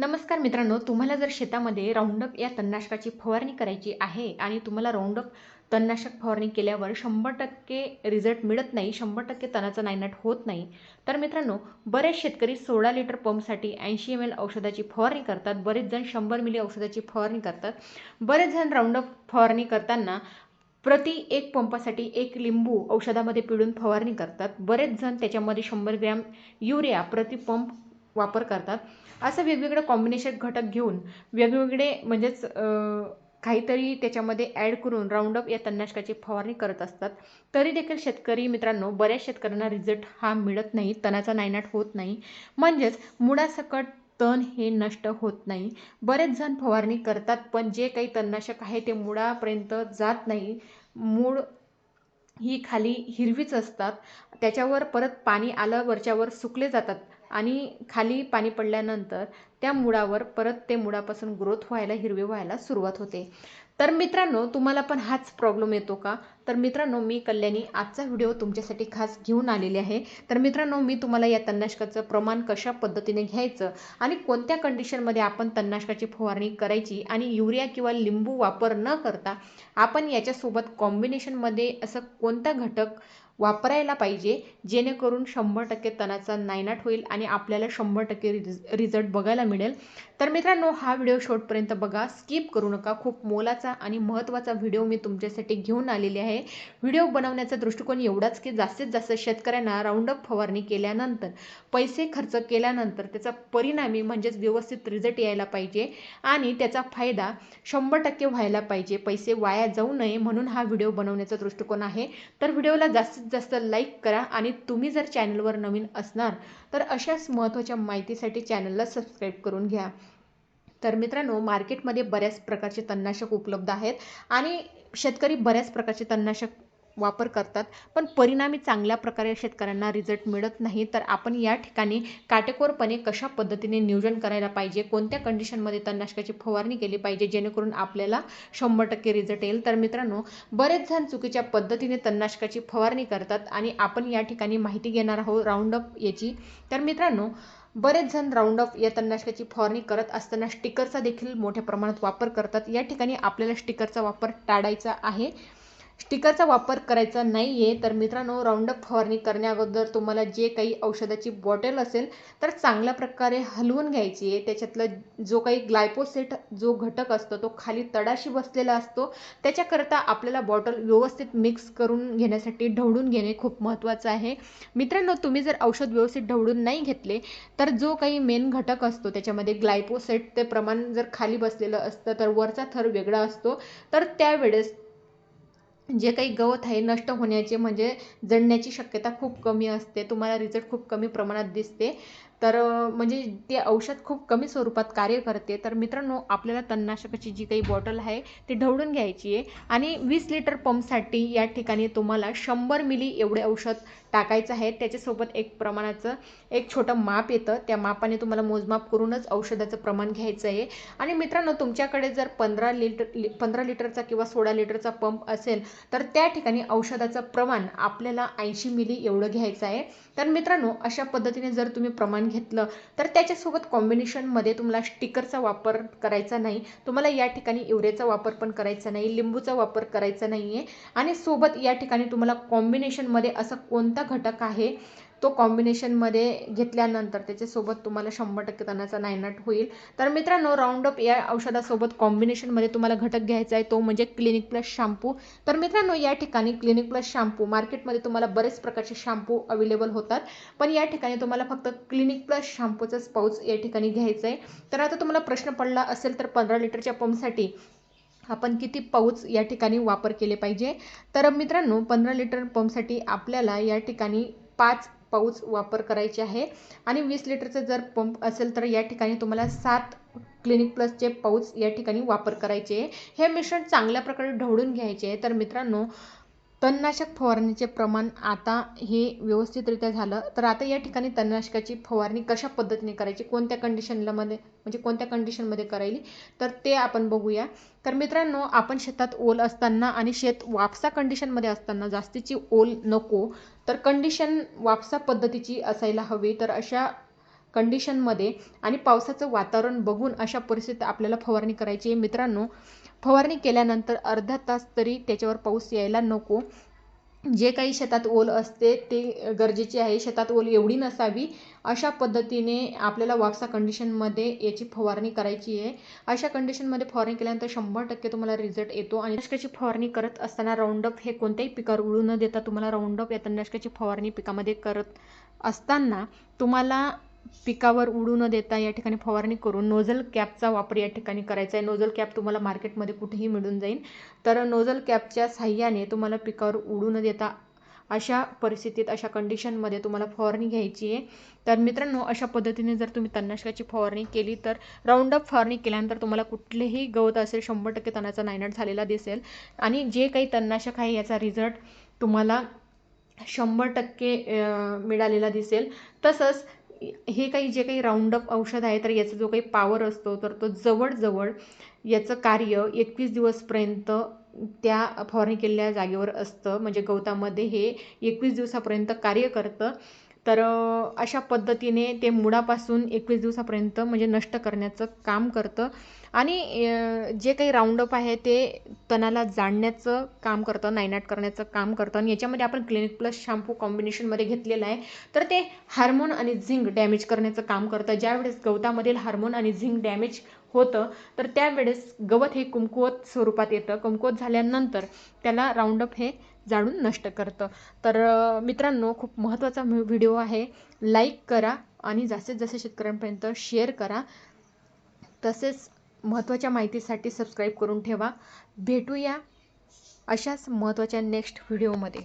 नमस्कार मित्रांनो तुम्हाला जर शेतामध्ये राऊंडअप या तणनाशकाची फवारणी करायची आहे आणि तुम्हाला राऊंडअप तणनाशक फवारणी केल्यावर शंभर टक्के रिझल्ट मिळत नाही शंभर टक्के तणाचा नायनाट होत नाही तर मित्रांनो बरेच शेतकरी सोळा लिटर पंपसाठी ऐंशी एम एल औषधाची फवारणी करतात बरेच जण शंभर मिली औषधाची फवारणी करतात बरेच जण राऊंडअप फवारणी करताना प्रति एक पंपासाठी एक लिंबू औषधामध्ये पिळून फवारणी करतात बरेच जण त्याच्यामध्ये शंभर ग्रॅम युरिया प्रति पंप वापर करतात. असं वेगवेगळं कॉम्बिनेशन घटक घेऊन वेगवेगळे म्हणजेच काहीतरी त्याच्यामध्ये ॲड करून राऊंडअप या तणनाशकाची फवारणी करत असतात. तरी देखील शेतकरी मित्रांनो बऱ्याच शेतकऱ्यांना रिझल्ट हा मिळत नाही. तणाचा नायनाट होत नाही. म्हणजेच मुळासकट तण हे नष्ट होत नाही. बरेच जण फवारणी करतात पण जे काही तणनाशक आहे ते मुळापर्यंत जात नाही. मूळ ही खाली हिरवीच असतात. त्याच्यावर परत पाणी आलं वरच्यावर सुकले जातात. आणि खाली पाणी पडल्यानंतर त्या मुळावर परत ते मुळापासून ग्रोथ व्हायला हिरवे व्हायला सुरुवात होते. तर मित्रांनो तुम्हाला पण हाच प्रॉब्लेम येतो का? तर मित्रांनो मी कल्याणी आजचा व्हिडिओ तुमच्यासाठी खास घेऊन आलेले आहे. तर मित्रांनो मी तुम्हाला या तणनाशकाचं प्रमाण कशा पद्धतीने घ्यायचं आणि कोणत्या कंडिशनमध्ये आपण तणनाशकाची फवारणी करायची आणि युरिया किंवा लिंबू वापर न करता आपण याच्यासोबत कॉम्बिनेशनमध्ये असं कोणता घटक वापरायला पाहिजे जेणेकरून शंभर टक्के तणाचा नायनाट होईल आणि आपल्याला शंभर टक्के रिज रिझल्ट बघायला मिळेल. तर मित्रांनो हा व्हिडिओ शेवटपर्यंत बघा स्किप करू नका. खूप मोलाचा आणि महत्त्वाचा व्हिडिओ मी तुमच्यासाठी घेऊन आलेले आहे. व्हिडिओ बनवण्याचा दृष्टिकोन एवढाच की जास्तीत जास्त शेतकऱ्यांना राऊंडअप फवारणी केल्यानंतर पैसे खर्च केल्यानंतर त्याचा परिणामी म्हणजेच व्यवस्थित रिझल्ट यायला पाहिजे आणि त्याचा फायदा शंभर टक्के व्हायला पाहिजे. पैसे वाया जाऊ नये म्हणून हा व्हिडिओ बनवण्याचा दृष्टिकोन आहे. तर व्हिडिओला जास्तीत जास्त लाईक करा आणि तुम्ही जर चॅनलवर नवीन असणार तर अशाच महत्त्वाच्या माहितीसाठी चॅनलला सबस्क्राईब करून घ्या. तर मित्रांनो मार्केटमध्ये बऱ्याच प्रकारचे तणनाशक उपलब्ध आहेत आणि शेतकरी बऱ्याच प्रकारचे तणनाशक वापर करतात. पण परिणामी चांगल्या प्रकारे शेतकऱ्यांना रिझल्ट मिळत नाही. तर आपण या ठिकाणी काटेकोरपणे कशा पद्धतीने नियोजन करायला पाहिजे? कोणत्या कंडिशनमध्ये तणनाशकाची फवारणी केली पाहिजे? जेणेकरून आपल्याला शंभर टक्के रिझल्ट येईल. तर मित्रांनो बरेच जण चुकीच्या पद्धतीने तणनाशकाची फवारणी करतात आणि आपण या ठिकाणी माहिती घेणार आहोत राऊंडअप याची. तर मित्रांनो बरेच जण राऊंडअप या तणनाशकाची फवारणी करत असताना स्टिकरचा देखील मोठ्या प्रमाणात वापर करतात. या ठिकाणी आपल्याला स्टिकरचा वापर टाळायचा आहे. स्टिकरचा वापर करायचा नाही आहे तर मित्रांनो राऊंडअप फवारणी करण्याअगोदर तुम्हाला जे काही औषधाची बॉटल असेल तर चांगल्या प्रकारे हलवून घ्यायची आहे. त्याच्यातलं जो काही ग्लायपोसेट जो घटक असतो तो खाली तडाशी बसलेला असतो. त्याच्याकरता आपल्याला बॉटल व्यवस्थित मिक्स करून घेण्यासाठी ढवळून घेणे खूप महत्त्वाचं आहे. मित्रांनो तुम्ही जर औषध व्यवस्थित ढवळून नाही घेतले तर जो काही मेन घटक असतो त्याच्यामध्ये ग्लायपोसेट ते प्रमाण जर खाली बसलेलं असतं तर वरचा थर वेगळा असतो. तर त्यावेळेस जे काही गवत आहे नष्ट होण्याचे म्हणजे जळण्याची शक्यता खूप कमी असते. तुम्हाला रिझल्ट खूप कमी प्रमाणात दिसते. तर म्हणजे ते औषध खूप कमी स्वरूपात कार्य करते. तर मित्रांनो आपल्याला तणनाशकाची जी काही बॉटल आहे ती ढवळून घ्यायची आहे. आणि वीस लिटर पंपसाठी या ठिकाणी तुम्हाला शंभर मिली एवढे औषध टाकायचं आहे. त्याच्यासोबत एक प्रमाणाचं एक छोटं माप येतं. त्या मापाने तुम्हाला मोजमाप करूनच औषधाचं प्रमाण घ्यायचं आहे. आणि मित्रांनो तुमच्याकडे जर पंधरा लिटर पंधरा लिटरचा किंवा सोळा लिटरचा पंप असेल तर त्या ठिकाणी औषधाचं प्रमाण आपल्याला ऐंशी मिली एवढं घ्यायचं आहे. तर मित्रांनो अशा पद्धतीने जर तुम्ही प्रमाण घेतलं तर त्याच्यासोबत कॉम्बिनेशनमध्ये तुम्हाला स्टिकरचा वापर करायचा नाही. तुम्हाला या ठिकाणी इवरेचा वापर पण करायचा नाही लिंबूचा वापर करायचा नाही आहे आणि सोबत या ठिकाणी तुम्हाला कॉम्बिनेशनमध्ये असं कोणता घटक आहे तो कॉम्बिनेशनमध्ये घेतल्यानंतर त्याच्यासोबत तुम्हाला शंभर टक्के तणाचा नायनाट होईल. तर मित्रांनो राऊंडअप या औषधासोबत कॉम्बिनेशनमध्ये तुम्हाला घटक घ्यायचा आहे तो म्हणजे क्लिनिक प्लस शॅम्पू तर मित्रांनो या ठिकाणी क्लिनिक प्लस शॅम्पू मार्केटमध्ये तुम्हाला बरेच प्रकारचे शॅम्पू अवेलेबल होतात. पण या ठिकाणी तुम्हाला फक्त क्लिनिक प्लस शॅम्पूचाच पाऊच या ठिकाणी घ्यायचं आहे. तर आता तुम्हाला प्रश्न पडला असेल तर पंधरा लिटरच्या पंपसाठी आपण किती पाऊच या ठिकाणी वापर केले पाहिजे? तर मित्रांनो पंधरा लिटर पंपसाठी आपल्याला या ठिकाणी पाच पाऊच वापर करायचे आहे. आणि वीस लिटरचं जर पंप असेल तर या ठिकाणी तुम्हाला सात क्लिनिक प्लसचे पाऊच या ठिकाणी वापर करायचे हे मिश्रण चांगल्या प्रकारे ढवळून घ्यायचे आहे. तर मित्रांनो तणनाशक फवारणीचे प्रमाण आता हे व्यवस्थितरित्या झालं तर आता या ठिकाणी तणनाशकाची फवारणी कशा पद्धतीने करायची कोणत्या कंडिशनला मध्ये म्हणजे कोणत्या कंडिशनमध्ये करायली तर ते आपण बघूया. तर मित्रांनो आपण शेतात ओल असताना आणि शेत वापसा कंडिशनमध्ये असताना जास्तीची ओल नको तर कंडिशन वापसा पद्धतीची असायला हवी. तर अशा कंडिशनमध्ये आणि पावसाचं वातावरण बघून अशा परिस्थितीत आपल्याला फवारणी करायची आहे. मित्रांनो फवारणी केल्यानंतर अर्धा तास तरी त्याच्यावर पाऊस यायला नको. जे काही शेतात ओल असते ते गरजेचे आहे. शेतात ओल एवढी नसावी अशा पद्धतीने आपल्याला वाक्सा कंडिशनमध्ये याची फवारणी करायची आहे. अशा कंडिशनमध्ये फवारणी केल्यानंतर शंभर टक्के तुम्हाला रिझल्ट येतो आणि नष्काची फवारणी करत असताना राऊंडअप हे कोणत्याही पिकावर उडू न देता तुम्हाला राऊंडअप या तणनाशकाची फवारणी पिकामध्ये करत असताना तुम्हाला पिकावर उडू न देता या ठिकाणी फवारणी करून नोझल कॅपचा वापर या ठिकाणी करायचा आहे. नोझल कॅप तुम्हाला मार्केटमध्ये कुठेही मिळून जाईल. तर नोझल कॅपच्या साह्याने तुम्हाला पिकावर उडू न देता अशा परिस्थितीत अशा कंडिशनमध्ये तुम्हाला फवारणी घ्यायची आहे. तर मित्रांनो अशा पद्धतीने जर तुम्ही तणनाशकाची फवारणी केली तर राऊंडअप फवारणी केल्यानंतर तुम्हाला कुठलेही गवत असेल शंभर टक्के तणाचा नायनाट झालेला दिसेल. आणि जे काही तणनाशक आहे याचा रिझल्ट तुम्हाला शंभर टक्के मिळालेला दिसेल. तसंच हे काही जे काही राऊंडअप औषध आहे तर याचा जो काही पावर असतो तर तो जवळजवळ याचं कार्य एकवीस दिवसपर्यंत त्या फवारणी केलेल्या जागेवर असतं. म्हणजे गवतामध्ये हे एकवीस दिवसापर्यंत कार्य करतं. तर अशा पद्धतीने ते मुळापासून एकवीस दिवसापर्यंत म्हणजे नष्ट करण्याचं काम करतं. आणि जे काही राऊंडअप आहे ते तणाला जाणण्याचं काम करतं नायनाट करण्याचं काम करतं. आणि याच्यामध्ये आपण क्लिनिक प्लस शॅम्पू कॉम्बिनेशनमध्ये घेतलेलं आहे. तर ते हार्मोन आणि झिंक डॅमेज करण्याचं काम करतं. ज्यावेळेस गवतामधील हार्मोन आणि झिंक डॅमेज होतं तर त्यावेळेस गवत हे कुमकुवत स्वरूपात येतं. कमकुवत झाल्यानंतर त्याला राऊंडअप हे जाळून नष्ट करतं. तर मित्रांनो खूप महत्त्वाचा व्हिडिओ आहे. लाईक करा आणि जास्तीत जास्त शेतकऱ्यांपर्यंत शेअर करा. तसेच महत्त्वाच्या माहितीसाठी सबस्क्राईब करून ठेवा. भेटूया अशाच महत्त्वाच्या नेक्स्ट व्हिडिओमध्ये.